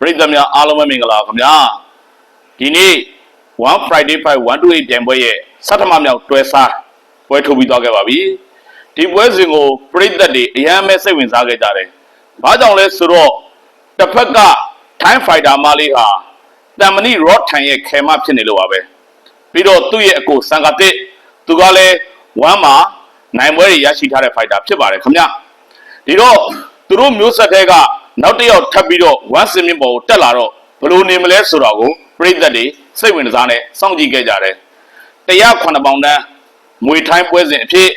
ပရိသတ်များအားလုံးပဲမင်္ဂလာပါခင်ဗျာဒီနေ့ One Friday Fight 128ပြန်ပွဲရဲ့စက်ထမမြောက်တွဲစားပွဲထုတ်ပြီးသွားခဲ့ပါပြီဒီပွဲစဉ်ကိုပရိသတ်တွေအယမ်းပဲစိတ်ဝင်စားခဲ့ကြတယ်ဘာကြောင့်လဲဆိုတော့တစ်ဖက်က Time Fighter မလေးဟာတမ်မဏိ Rod ထန်ရဲ့ခဲမဖြစ်နေလို့ပါပဲပြီးတော့သူ့ရဲ့အကိုစံကတစ်သူကလည်း1မှာနိုင်ပွဲတွေရရှိထားတဲ့ fighter ဖြစ်ပါတယ်ခင်ဗျာဒီတော့သူတို့မျိုးဆက်တဲ့က နောက်တစ်ယောက်ထပ်ပြီးတော့ဝမ်စင်မြင့်ပေါ်ကိုတက်လာတော့ဘယ်လိုနေမလဲဆိုတော့ကိုပြိသက်တွေစိတ်ဝင်စားနဲ့စောင့်ကြည့်ခဲ့ကြတယ်တရားခွန်ပေါင်တန်းမွေထိုင်းပွဲစဉ်အဖြစ်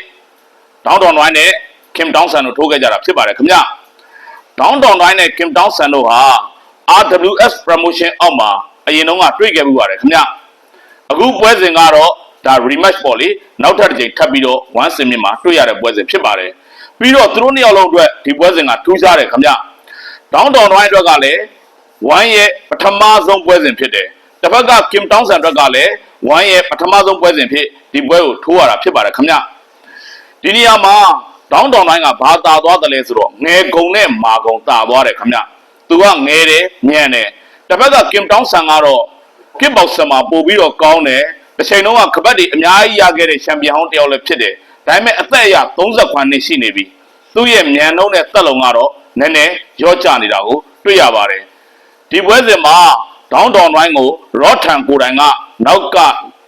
ဒေါင်းတောင်တိုင်းနဲ့ကင်တောင်းဆန်တို့ထိုးခဲ့ကြတာဖြစ်ပါတယ်ခင်ဗျဒေါင်းတောင်တိုင်းနဲ့ကင်တောင်းဆန်တို့ဟာ RWS promotion အောက်မှာအရင်တုန်းကတွေ့ခဲ့မှုပါတယ်ခင်ဗျအခုပွဲစဉ်ကတော့ဒါ rematch ပေါ့လေနောက်ထပ်တစ်ချိန်ထပ်ပြီးတော့ဝမ်စင်မြင့်မှာတွေ့ရတဲ့ပွဲစဉ်ဖြစ်ပါတယ်ပြီးတော့သူတို့နှစ်ယောက်လုံးအတွက်ဒီပွဲစဉ်ကထူးခြားတယ်ခင်ဗျ။ တောင်းတောင်တိုင်းအတွက်ကလည်းဝမ်ရဲ့ပထမဆုံးပွဲစဉ်ဖြစ်တယ်။တစ်ဖက်ကကင်တောင်းဆန်အတွက်ကလည်းဝမ်ရဲ့ပထမဆုံးပွဲစဉ်ဖြစ်ဒီပွဲကိုထိုးရတာဖြစ်ပါတယ်ခင်ဗျ။ဒီနေရာမှာတောင်းတောင်တိုင်းကဘာတာသွားတယ်လဲဆိုတော့ငယ်ကုံနဲ့မာကုံတာသွားတယ်ခင်ဗျ။သူကငယ်တယ်ညံ့တယ်။တစ်ဖက်ကကင်တောင်းဆန်ကတော့ကစ်ဘောက်ဆန်မှာပို့ပြီးတော့ကောင်းတယ်။တစ်ချိန်လုံးကကပတ်တွေအများကြီးရခဲ့တဲ့ချန်ပီယံဟောင်းတစ်ယောက်လည်းဖြစ်တယ်။ဒါပေမဲ့အသက်အရ30နှစ်ရှိနေပြီ။သူ့ရဲ့မြန်နှုံးတဲ့တက်လုံကတော့ နည်းနည်းရော့ကျနေတာကိုတွေ့ရပါတယ်ဒီပွဲစဉ်မှာဒေါင်းတောင်တိုင်းကိုရော့ထန်ကိုယ်တိုင်ကနောက်က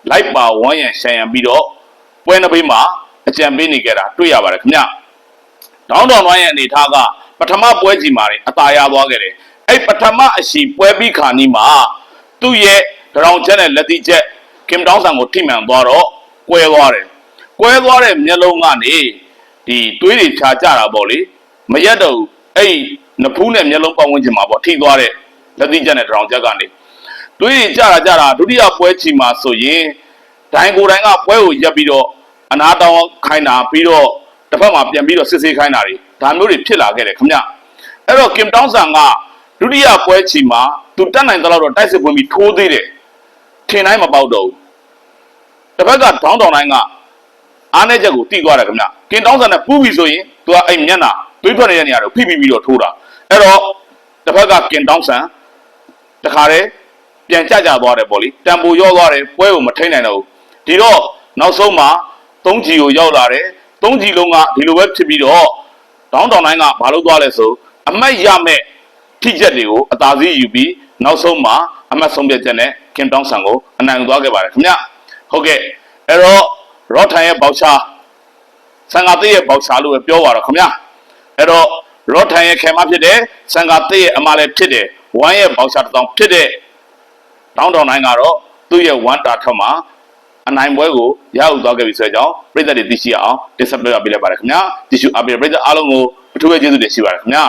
လိုက်ပါဝန်းရံရှံရံပြီးတော့ပွဲနှစ်ပိမှာအကြံပေးနေကြတာတွေ့ရပါတယ်ခင်ဗျဒေါင်းတောင်တိုင်းရဲ့အနေထားကပထမပွဲကြီးမှာအသာရသွားခဲ့တယ်အဲ့ပထမအရှိပွဲပြီးခါနီးမှာသူ့ရဲ့ဒရောင်ချက်နဲ့လက်တိချက်ကင်တောင်းဆန်ကိုထိမှန်သွားတော့ကွဲသွားတယ်ကွဲသွားတဲ့မျက်လုံးကနေဒီသွေးတွေဖြာကြတာပေါ့လေမရက်တော့ဘူး အဲ့ဒီနဖူးနဲ့မျက်လုံးပတ်ဝန်းကျင်မှာပေါ့ထိသွားတဲ့လက်သီးချက်နဲ့တရောင်ချက်ကနေသွေးတွေကြတာကြတာဒုတိယပွဲချီမှာဆိုရင်ဒိုင်ကိုတိုင်းကပွဲကိုရက်ပြီးတော့အနာတောင်းခိုင်းတာပြီးတော့တစ်ဖက်မှာပြန်ပြီးတော့စစ်ဆေးခိုင်းတာတွေဒါမျိုးတွေဖြစ်လာခဲ့တယ်ခင်ဗျအဲ့တော့ကင်တောင်းဆန်ကဒုတိယပွဲချီမှာသူတက်နိုင်တဲ့လောက်တော့တိုက်စစ်ဝင်ပြီးထိုးသေးတယ်ထင်တိုင်းမပေါက်တော့ဘူးတစ်ဖက်ကဒေါင်းတောင်တိုင်းကအားနဲ့ချက်ကိုတိသွားတယ်ခင်ဗျကင်တောင်းဆန်နဲ့ပူးပြီဆိုရင်သူကအဲ့မျက်နှာ သွေးထွက်နေတဲ့နေရာကိုဖိဖိပြီးတော့ထိုးတာအဲ့တော့တစ်ဖက်ကကင်တောင်းဆန်တခါတည်းပြန်ကြကြသွားတယ်ပေါ့လေတံပိုရောသွားတယ်ပွဲကိုမထိန်နိုင်တော့ဘူးဒီတော့နောက်ဆုံးမှာ3ဂျီကိုရောက်လာတယ်3ဂျီလုံးကဒီလိုပဲဖြစ်ပြီးတော့တောင်းတောင်တိုင်းကဘာလို့သွားလဲဆိုအမတ်ရမဲ့ထိချက်တွေကိုအသာစီးယူပြီးနောက်ဆုံးမှာအမတ်ဆုံးဖြတ်ချက်နဲ့ကင်တောင်းဆန်ကိုအနိုင်ယူသွားခဲ့ပါတယ်ခင်ဗျဟုတ်ကဲ့အဲ့တော့ရော့ထန်ရဲ့ဘောက်ချာဆန်ကာသေးရဲ့ဘောက်ချာလို့ပဲပြောပါတော့ခင်ဗျာ အဲ့တော့ရော့ထန်ရဲ့ခဲမဖြစ်တယ်ဆန်ကာသေးရဲ့အမလည်းဖြစ်တယ်ဝမ်ရဲ့ဘောက်ချာတစ်တောင်ဖြစ်တဲ့တောင်းတောင်တိုင်းကတော့သူ့ရဲ့ဝမ်တာထက်မှာအနိုင်ပွဲကိုရယူသွားခဲ့ပြီဆိုတဲ့အကြောင်းပြည်သက်တွေသိရှိအောင်တင်ဆက်ပြပေးလိုက်ပါတယ်ခင်ဗျာတ िश ူအပိပြည်သက်အားလုံးကိုအထူးပဲကျေးဇူးတင်ရှိပါတယ်ခင်ဗျာ